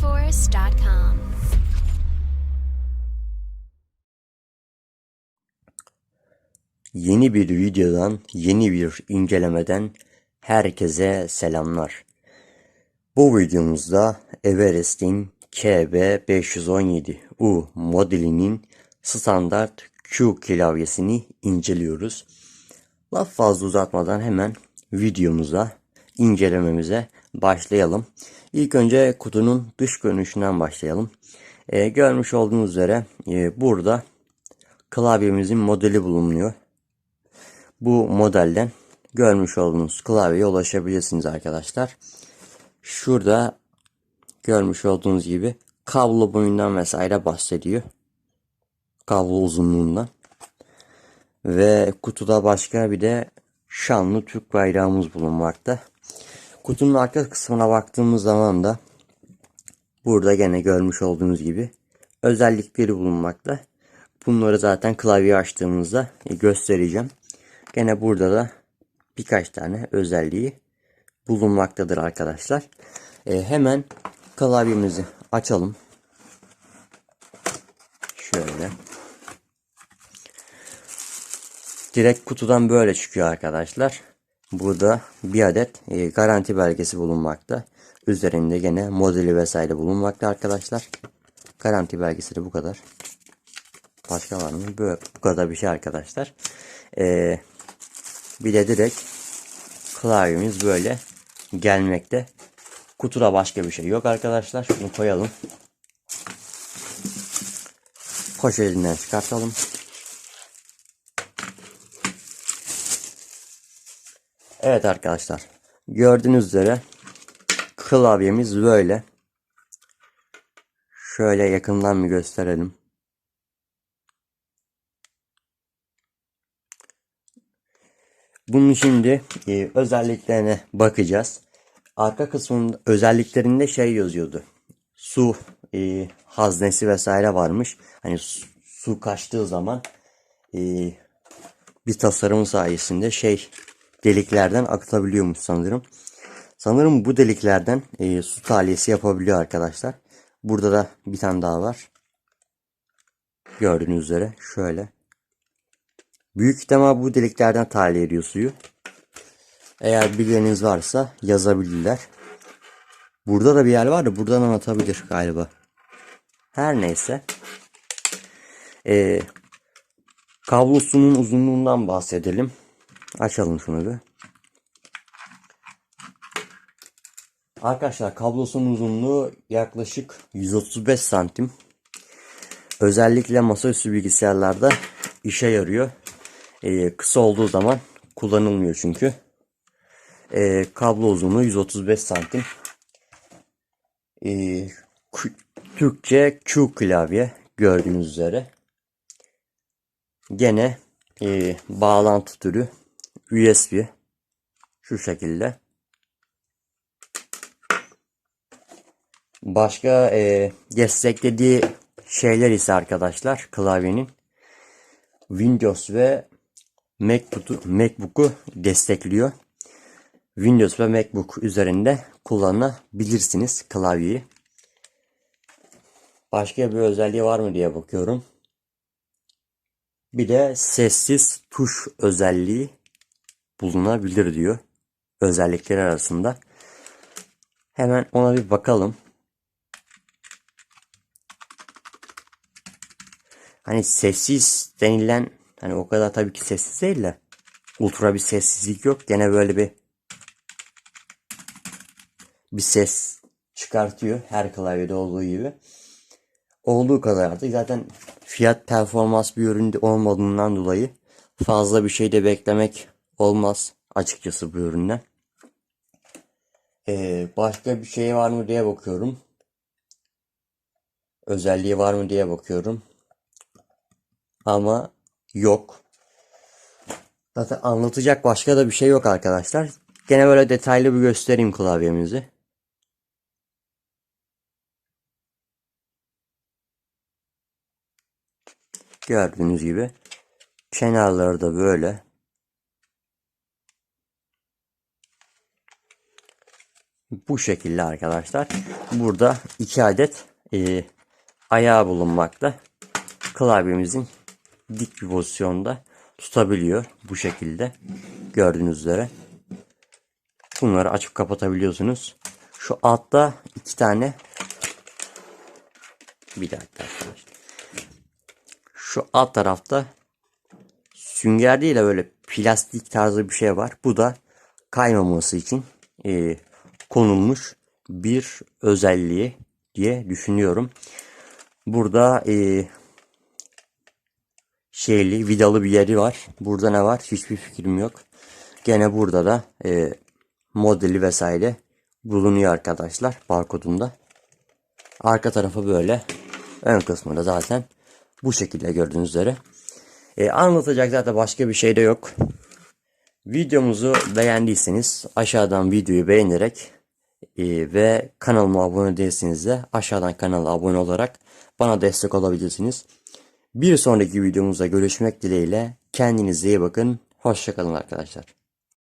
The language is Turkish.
TheForest.com. Yeni bir videodan, yeni bir incelemeden herkese selamlar. Bu videomuzda Everest'in KB517U modelinin standart Q klavyesini inceliyoruz. Laf fazla uzatmadan hemen videomuza, incelememize başlayalım. İlk önce kutunun dış görünüşünden başlayalım. Ee, görmüş olduğunuz üzere e, burada klavyemizin modeli bulunuyor. Bu modelden görmüş olduğunuz klavyeye ulaşabilirsiniz arkadaşlar. Şurada görmüş olduğunuz gibi kablo boyundan vesaire bahsediyor. Kablo uzunluğundan. Ve kutuda başka bir de şanlı Türk bayrağımız bulunmakta. Kutunun arka kısmına baktığımız zaman da burada gene görmüş olduğunuz gibi özellikleri bulunmakta. Bunları zaten klavye açtığımızda göstereceğim. Gene burada da birkaç tane özelliği bulunmaktadır arkadaşlar. Ee, hemen klavyemizi açalım. Şöyle. Direkt kutudan böyle çıkıyor arkadaşlar. Burada bir adet e, garanti belgesi bulunmakta. Üzerinde gene modeli vesaire bulunmakta arkadaşlar. Garanti belgesi de bu kadar. Başka var mı? Böyle, bu kadar bir şey arkadaşlar. Ee, bir de direkt klavyemiz böyle gelmekte. Kutuda başka bir şey yok arkadaşlar. Şunu koyalım. Poşetinden çıkartalım. Evet arkadaşlar. Gördüğünüz üzere klavyemiz böyle. Şöyle yakından bir gösterelim. Bunun şimdi e, özelliklerine bakacağız. Arka kısmının özelliklerinde şey yazıyordu. Su e, haznesi vesaire varmış. Hani su, su kaçtığı zaman e, bir tasarım sayesinde şey deliklerden akıtabiliyormuş sanırım. Sanırım bu deliklerden e, su tahliyesi yapabiliyor arkadaşlar. Burada da bir tane daha var. Gördüğünüz üzere şöyle. Büyük ihtimal bu deliklerden tahliye ediyor suyu. Eğer bilgileriniz varsa yazabilirler. Burada da bir yer var da buradan anlatabilir galiba. Her neyse. Ee, kablosunun uzunluğundan bahsedelim. Açalım şunu bir. Arkadaşlar kablosunun uzunluğu yaklaşık 135 santim. Özellikle masaüstü bilgisayarlarda işe yarıyor. Ee, kısa olduğu zaman kullanılmıyor çünkü. Ee, kablo uzunluğu 135 santim. Ee, Türkçe Q klavye gördüğünüz üzere. Gene e, bağlantı türü USB şu şekilde. Başka e, desteklediği şeyler ise arkadaşlar klavyenin Windows ve MacBook'u MacBook'u destekliyor. Windows ve MacBook üzerinde kullanabilirsiniz klavyeyi. Başka bir özelliği var mı diye bakıyorum. Bir de sessiz tuş özelliği bulunabilir diyor. Özellikler arasında. Hemen ona bir bakalım. Hani sessiz denilen hani o kadar tabii ki sessiz değil de ultra bir sessizlik yok. Gene böyle bir bir ses çıkartıyor her klavyede olduğu gibi. Olduğu kadar artık zaten fiyat performans bir ürün olmadığından dolayı fazla bir şey de beklemek olmaz açıkçası bu üründen. Ee, başka bir şey var mı diye bakıyorum. Özelliği var mı diye bakıyorum. Ama yok. Zaten anlatacak başka da bir şey yok arkadaşlar. Gene böyle detaylı bir göstereyim klavyemizi. Gördüğünüz gibi kenarları da böyle. Bu şekilde arkadaşlar. Burada iki adet e, ayağı bulunmakta. Klavyemizin dik bir pozisyonda tutabiliyor bu şekilde. Gördüğünüz üzere. Bunları açıp kapatabiliyorsunuz. Şu altta iki tane bir dakika arkadaşlar. Şu alt tarafta sünger değil de böyle plastik tarzı bir şey var. Bu da kaymaması için e, konulmuş bir özelliği diye düşünüyorum. Burada e, şeyli vidalı bir yeri var. Burada ne var? Hiçbir fikrim yok. Gene burada da e, modeli vesaire bulunuyor arkadaşlar barkodunda. Arka tarafı böyle. Ön kısmı da zaten bu şekilde gördüğünüz üzere. E, anlatacak zaten başka bir şey de yok. Videomuzu beğendiyseniz aşağıdan videoyu beğenerek e, ve kanalıma abone değilseniz de aşağıdan kanala abone olarak bana destek olabilirsiniz. Bir sonraki videomuzda görüşmek dileğiyle kendinize iyi bakın. Hoşçakalın arkadaşlar.